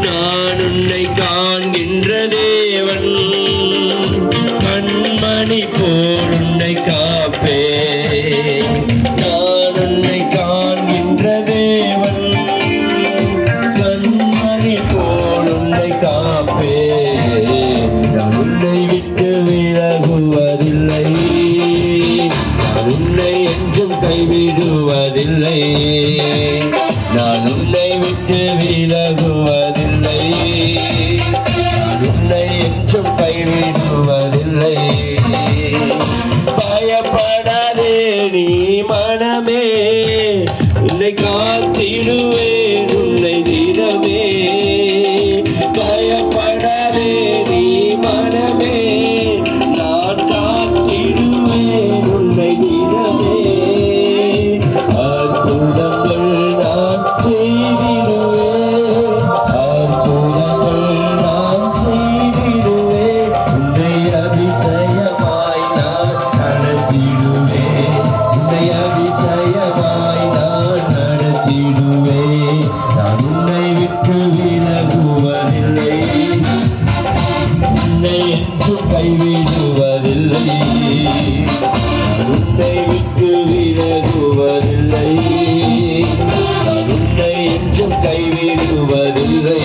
நான் உன்னை காண்கின்ற தேவன். கண்மணி போல் உன்னை காப்பே நான் உன்னை காண்கின்ற தேவன். கண்மணி போல் உன்னை காப்பே நான் உன்னை விட்டு விலகுவதில்லை. நான் உன்னை என்றும் கைவிடுவதில்லை. நான் உன்னை விட்டு விலகுவதில்லை. நான் உன்னை என்றும் கைவிடுவதில்லை பயப்படாதே நீ மனமே. உன்னை காத்திடுவேன் உன்னை தினமே பயப்படாதே நீ மனமே. நான் காத்திடுவேன் உன்னை தினமே விலகுவதில்லை உன்னை என்றும் கைவிடுவதில்லை உன்னை விட்டு விலகுவதில்லை. உன்னை என்றும் கைவிடுவதில்லை